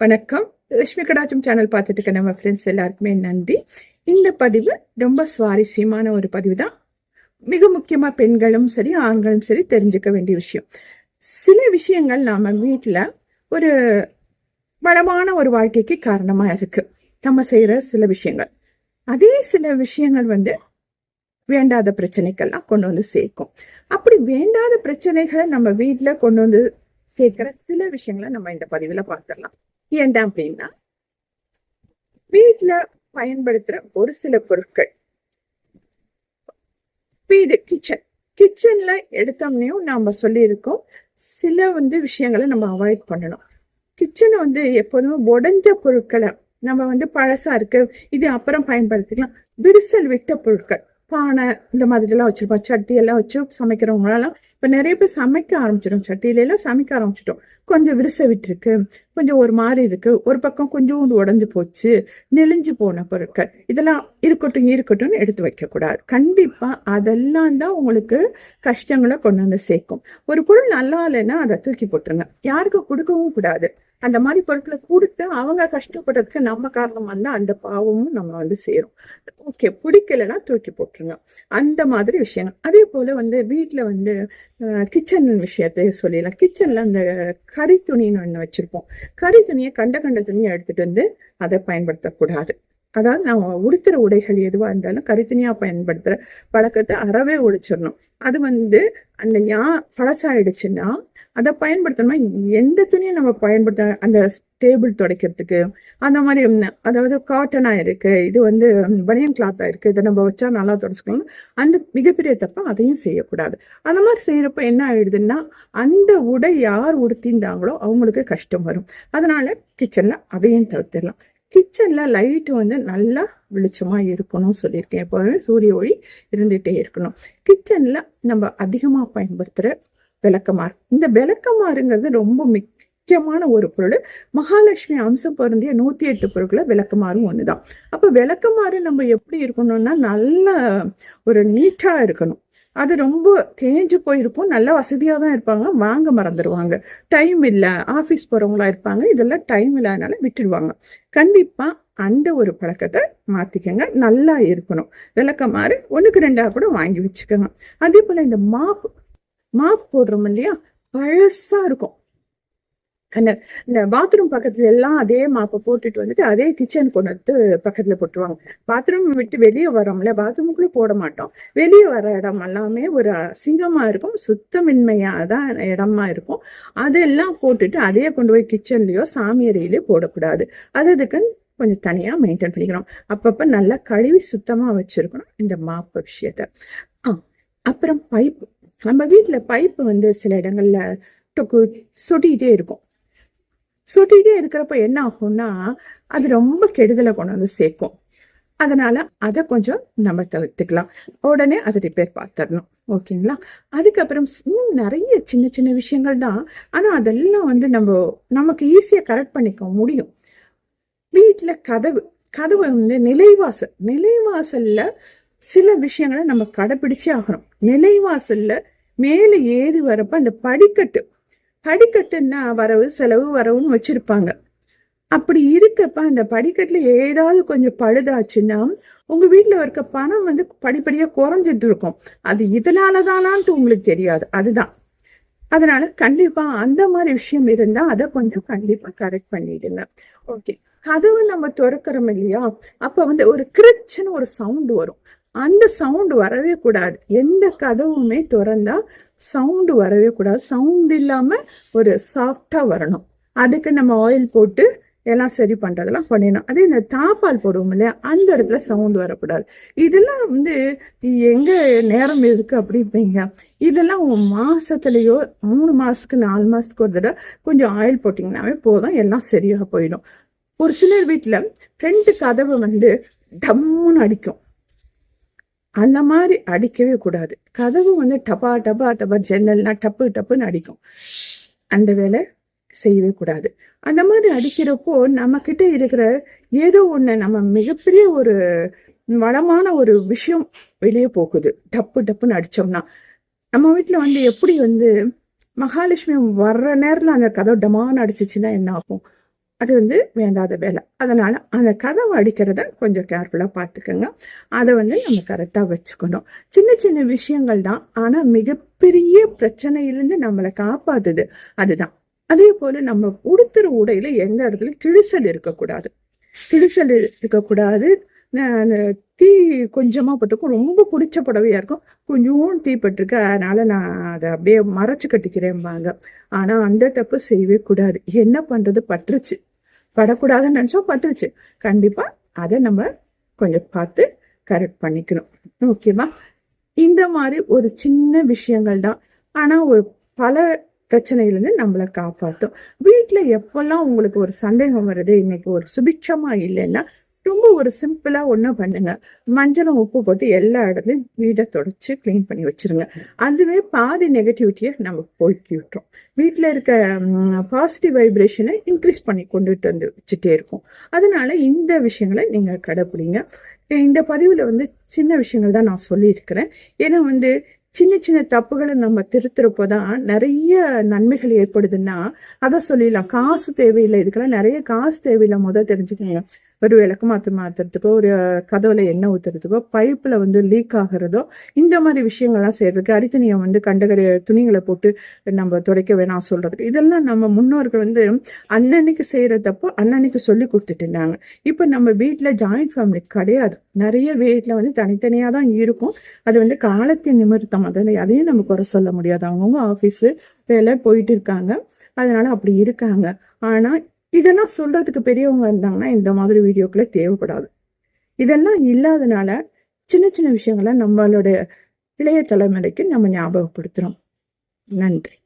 வணக்கம். லட்சுமி கடாச்சம் சேனல் பார்த்துட்டு இருக்க நம்ம ஃப்ரெண்ட்ஸ் எல்லாருக்குமே நன்றி. இந்த பதிவு ரொம்ப சுவாரஸ்யமான ஒரு பதிவு தான் மிக முக்கியமாக பெண்களும் சரி ஆண்களும் சரி தெரிஞ்சுக்க வேண்டிய விஷயம். சில விஷயங்கள் நாம் வீட்டில் ஒரு வளமான ஒரு வாழ்க்கைக்கு காரணமாக இருக்குது நம்ம செய்கிற சில விஷயங்கள். அதே சில விஷயங்கள் வந்து வேண்டாத பிரச்சனைகள்லாம் கொண்டு வந்து சேர்க்கும். அப்படி வேண்டாத பிரச்சனைகளை நம்ம வீட்டில் கொண்டு வந்து சேர்க்கிற சில விஷயங்களை நம்ம இந்த பதிவில் பார்த்துடலாம். ஏன்டா அப்படின்னா வீட்டில் பயன்படுத்துற ஒரு சில பொருட்கள். வீடு கிச்சன் கிச்சன்ல எடுத்தோம்னையும் நாம சொல்லியிருக்கோம். சில வந்து விஷயங்களை நம்ம அவாய்ட் பண்ணணும். கிச்சனை வந்து எப்போதுமே உடஞ்ச பொருட்களை நம்ம வந்து பழசா இருக்கு. இது அப்புறம் பயன்படுத்திக்கலாம். விரிசல் விட்ட பொருட்கள். பானை இந்த மாதிரிலாம் வச்சுருப்போம். சட்டியெல்லாம் வச்சு சமைக்கிறவங்களாம் இப்போ நிறைய பேர் சமைக்க ஆரம்பிச்சிடும். சட்டியில எல்லாம் சமைக்க ஆரம்பிச்சிட்டோம். கொஞ்சம் விரிச விட்டுருக்கு. கொஞ்சம் ஒரு மாதிரி இருக்குது ஒரு பக்கம் கொஞ்சோண்டு உடஞ்சு போச்சு. நெளிஞ்சு போன பொருட்கள். இதெல்லாம் இருக்கட்டும் இருக்கட்டும்னு எடுத்து வைக்கக்கூடாது. கண்டிப்பாக அதெல்லாம் தான் உங்களுக்கு கஷ்டங்களை கொண்டு வந்து சேர்க்கும். ஒரு பொருள் நல்லா இல்லைன்னா அதை தூக்கி போட்டுருங்க. யாருக்கும் கொடுக்கவும் கூடாது. அந்த மாதிரி பொருட்களை கொடுத்து அவங்க கஷ்டப்படுறதுக்கு நம்ம காரணம் இருந்தால் அந்த பாவமும் நம்ம வந்து சேரும். ஓகே பிடிக்கலைன்னா தூக்கி போட்டுருங்க. அந்த மாதிரி விஷயங்கள். அதே போல் வந்து வீட்டில் வந்து கிச்சன் விஷயத்தை சொல்லிடலாம். கிச்சனில் அந்த கறி துணின்னு ஒன்று வச்சுருப்போம். கறி துணியை கண்ட கண்ட துணியை எடுத்துகிட்டு வந்து அதை பயன்படுத்தக்கூடாது. அதாவது நம்ம உடுத்துற உடைகள் எதுவாக இருந்தாலும் கரித்துணியாக பயன்படுத்துகிற பழக்கத்தை அறவே ஒழிச்சிடணும். அது வந்து அந்த ஞா பழசாயிடுச்சுன்னா அதை பயன்படுத்தணும்னா எந்த துணியை நம்ம பயன்படுத்த அந்த டேபிள் துடைக்கிறதுக்கு? அந்த மாதிரி அதாவது காட்டனாக இருக்குது இது வந்து பனியன் கிளாத்தாக இருக்குது இதை நம்ம வச்சா நல்லா தொடச்சிக்கணும் அந்த மிகப்பெரிய தப்பை அதையும் செய்யக்கூடாது. அந்த மாதிரி செய்கிறப்ப என்ன ஆயிடுதுன்னா அந்த உடை யார் உடுத்திருந்தாங்களோ அவங்களுக்கு கஷ்டம் வரும். அதனால கிச்சனில் அதையும் தவிர்த்திடலாம். கிச்சனில் லைட்டு வந்து நல்லா வெளிச்சமாக இருக்கணும்னு சொல்லியிருக்கேன். எப்போவுமே சூரிய ஒளி இருந்துகிட்டே இருக்கணும். கிச்சனில் நம்ம அதிகமாக பயன்படுத்துகிற விளக்கமாறு. இந்த விளக்கமாறுங்கிறது ரொம்ப முக்கியமான ஒரு பொருள். மகாலட்சுமி அம்சம் பொருந்திய நூற்றி எட்டு பொருட்களை விளக்கமாறும் தான் அப்போ விளக்கமாறு நம்ம எப்படி இருக்கணும்னா நல்ல ஒரு நீட்டாக இருக்கணும். அது ரொம்ப தேஞ்சு போயிருக்கும். நல்ல வசதியாக தான் இருப்பாங்க. வாங்க மறந்துடுவாங்க டைம் இல்லை. ஆஃபீஸ் போகிறவங்களா இருப்பாங்க. இதெல்லாம் டைம் இல்லாதனால விட்டுடுவாங்க கண்டிப்பாக அந்த ஒரு பழக்கத்தை மாற்றிக்கங்க நல்லா இருக்கணும். விளக்கமாறு ஒன்றுக்கு ரெண்டாக கூட வாங்கி வச்சுக்கோங்க. அதே போல் இந்த மாப் மாப் போடுறோம் இல்லையா? பழசாக இருக்கும். அந்த இந்த பாத்ரூம் பக்கத்துல எல்லாம் அதே மாப்பை போட்டுட்டு வந்துட்டு அதே கிச்சன் கொண்டு வந்து பக்கத்துல போட்டுருவாங்க. பாத்ரூம் விட்டு வெளியே வரோம்ல பாத்ரூமுக்குள்ளே போட மாட்டோம். வெளியே வர இடம் எல்லாமே ஒரு அசிங்கமா இருக்கும் சுத்தமின்மையாக தான் இடமா இருக்கும். அதெல்லாம் போட்டுட்டு அதே கொண்டு போய் கிச்சன்லயோ சாமியறையிலயோ போடக்கூடாது. அது அதுக்குன்னு கொஞ்சம் தனியாக மெயின்டைன் பண்ணிக்கணும். அப்பப்போ நல்லா கழுவி சுத்தமாக வச்சுருக்கணும் இந்த மாப்பு விஷயத்த. ஆ அப்புறம் பைப்பு நம்ம வீட்டில் பைப்பு வந்து சில இடங்கள்ல டொக்கு சொட்டிகிட்டே இருக்கும். சுட்டிகிட்டே இருக்கிறப்ப என்ன ஆகும்னா அது ரொம்ப கெடுதலை கொண்டு வந்து சேர்க்கும். அதனால அதை கொஞ்சம் நம்ம தவிர்த்துக்கலாம். உடனே அதை ரிப்பேர் பார்த்துடணும். ஓகேங்களா? அதுக்கப்புறம் இன்னும் நிறைய சின்ன சின்ன விஷயங்கள் தான். ஆனால் அதெல்லாம் வந்து நம்ம நமக்கு ஈஸியாக கரெக்ட் பண்ணிக்க முடியும். வீட்டில் கதவு கதவு வந்து நிலைவாசல். நிலைவாசலில் சில விஷயங்களை நம்ம கடைப்பிடிச்சே ஆகணும். நிலைவாசலில் மேலே ஏறி வரப்ப அந்த படிக்கட்டு படிக்கட்டுன்னா வரவு செலவு வரவுன்னு வச்சிருப்பாங்க. அப்படி இருக்கப்ப அந்த படிக்கட்டுல ஏதாவது கொஞ்சம் பழுதாச்சுன்னா உங்க வீட்டுல இருக்க பணம் வந்து படிப்படியா குறைஞ்சிட்டு இருக்கும். அது இதனாலதானான்ட்டு உங்களுக்கு தெரியாது. அதுதான். அதனால கண்டிப்பா அந்த மாதிரி விஷயம் இருந்தா அதை கொஞ்சம் கண்டிப்பா கரெக்ட் பண்ணிடுங்க. ஓகே கதவு நம்ம திறக்கிறோம் இல்லையா? அப்ப வந்து ஒரு கிரிச்சுன்னு ஒரு சவுண்ட் வரும். அந்த சவுண்டு வரவே கூடாது. எந்த கதவுமே திறந்தா சவுண்டு வரவே கூடாது. சவுண்ட் இல்லாம ஒரு சாஃப்டா வரணும். அதுக்கு நம்ம ஆயில் போட்டு எல்லாம் சரி பண்ணுறதெல்லாம் பண்ணிடணும். அதே இந்த தாப்பால் போடுவோம் இல்லையா? அந்த இடத்துல சவுண்ட் வரக்கூடாது. இதெல்லாம் வந்து எங்கே நேரம் இருக்குது அப்படிப்பீங்க இதெல்லாம் மாதத்துலேயோ மூணு மாதத்துக்கு நாலு மாதத்துக்கு ஒரு தடவை கொஞ்சம் ஆயில் போட்டிங்கனாவே போதும். எல்லாம் சரியாக போயிடும். ஒரு சிலர் வீட்டில் ஃப்ரெண்டு கதவை வந்து டம்முன்னு அடிக்கும். அந்த மாதிரி அடிக்கவே கூடாது. கதவு வந்து டபா டபா டபா ஜன்னல்னா டப்பு டப்புன்னு அடிக்கும். அந்த வேலை செய்யவே கூடாது. அந்த மாதிரி அடிக்கிறப்போ நம்ம கிட்ட இருக்கிற ஏதோ ஒன்று நம்ம மிகப்பெரிய ஒரு வளமான ஒரு விஷயம் வெளியே போகுது. டப்பு டப்புன்னு அடித்தோம்னா நம்ம வீட்டில் வந்து எப்படி வந்து மகாலட்சுமி வர்ற நேரத்தில் அந்த கதவு டமான்னு அடிச்சிச்சுன்னா என்ன ஆகும்? அது வந்து வேண்டாத வேலை. அதனால் அந்த கதவை அடிக்கிறத கொஞ்சம் கேர்ஃபுல்லாக பார்த்துக்கோங்க. அதை வந்து நம்ம கரெக்டாக வச்சுக்கணும். சின்ன சின்ன விஷயங்கள் தான். ஆனால் மிகப்பெரிய பிரச்சனையிலேருந்து நம்மளை காப்பாத்துது அதுதான். அதே போல் நம்ம உடுத்துற உடையில் எந்த இடத்துலையும் கிழிசல் இருக்கக்கூடாது. கிழிசல் இருக்கக்கூடாது. அந்த தீ கொஞ்சமாக பட்டிருக்கும் ரொம்ப பிடிச்ச புடவையா இருக்கும். கொஞ்சம் தீ பட்டிருக்கு. அதனால நான் அதை அப்படியே மறைச்சு கட்டிக்கிறேன்பாங்க ஆனா அந்த தப்பு செய்யவே கூடாது. என்ன பண்றது? பட்டுருச்சு. படக்கூடாதுன்னு நினச்சோம் பட்டுருச்சு. கண்டிப்பா அதை நம்ம கொஞ்சம் பார்த்து கரெக்ட் பண்ணிக்கணும். ஓகேவா இந்த மாதிரி ஒரு சின்ன விஷயங்கள் தான். ஆனா ஒரு பல பிரச்சனையிலேருந்து நம்மளை காப்பாற்றும் வீட்டில் எப்போல்லாம் உங்களுக்கு ஒரு சந்தேகம் வருது இன்னைக்கு ஒரு சுபிட்சமா இல்லைன்னா ரொம்ப ஒரு சிம்பிளா ஒன்றும் பண்ணுங்க. மஞ்சளும் உப்பு போட்டு எல்லா இடத்துலையும் வீடை தொடச்சி க்ளீன் பண்ணி வச்சிருங்க. அதுவே பாதி நெகட்டிவிட்டியை நம்ம போய்க்கி விட்டுரும். வீட்டில் இருக்க பாசிட்டிவ் வைப்ரேஷனை இன்க்ரீஸ் பண்ணி கொண்டுட்டு வந்து வச்சுட்டே இருக்கும். அதனால இந்த விஷயங்களை நீங்கள் கடைப்பிடிங்க. இந்த பதிவில் வந்து சின்ன விஷயங்கள் தான் நான் சொல்லியிருக்கிறேன். ஏன்னா வந்து சின்ன சின்ன தப்புகளை நம்ம திருத்துறப்போ தான் நிறைய நன்மைகள் ஏற்படுதுன்னா அதை சொல்லிடலாம். காசு தேவையில்லை. இதுக்கெல்லாம் நிறைய காசு தேவையில்லை. முதல் தெரிஞ்சுக்கோங்க. ஒரு விளக்கு மாற்று மாற்றுறதுக்கோ ஒரு கதவுல எண்ணெய் ஊற்றுறதுக்கோ பைப்பில் வந்து லீக் ஆகிறதோ இந்த மாதிரி விஷயங்கள்லாம் செய்யறதுக்கு அரித்தனியை வந்து கண்டகரி துணிகளை போட்டு நம்ம துடைக்க வேணாம் சொல்றதுக்கு. இதெல்லாம் நம்ம முன்னோர்கள் வந்து அன்னன்னைக்கு செய்கிற தப்போ அன்னன்னைக்கு சொல்லி கொடுத்துட்டு இருந்தாங்க. இப்போ நம்ம வீட்டில் ஜாயிண்ட் ஃபேமிலி கிடையாது. நிறைய வீட்டில் வந்து தனித்தனியாக தான் இருக்கும். அது வந்து காலத்தின் நிமித்தம் அதை அதையும் நம்ம குறை சொல்ல முடியாது. அவங்கவுங்க ஆஃபீஸு வேலை போயிட்டு இருக்காங்க. அதனால அப்படி இருக்காங்க. ஆனால் இதெல்லாம் சொல்றதுக்கு பெரியவங்க இருந்தாங்கன்னா இந்த மாதிரி வீடியோக்களை தேவைப்படாது. இதெல்லாம் இல்லாதனால சின்ன சின்ன விஷயங்களை நம்மளோட இளைய தலைமுறைக்கு நம்ம ஞாபகப்படுத்துகிறோம் நன்றி.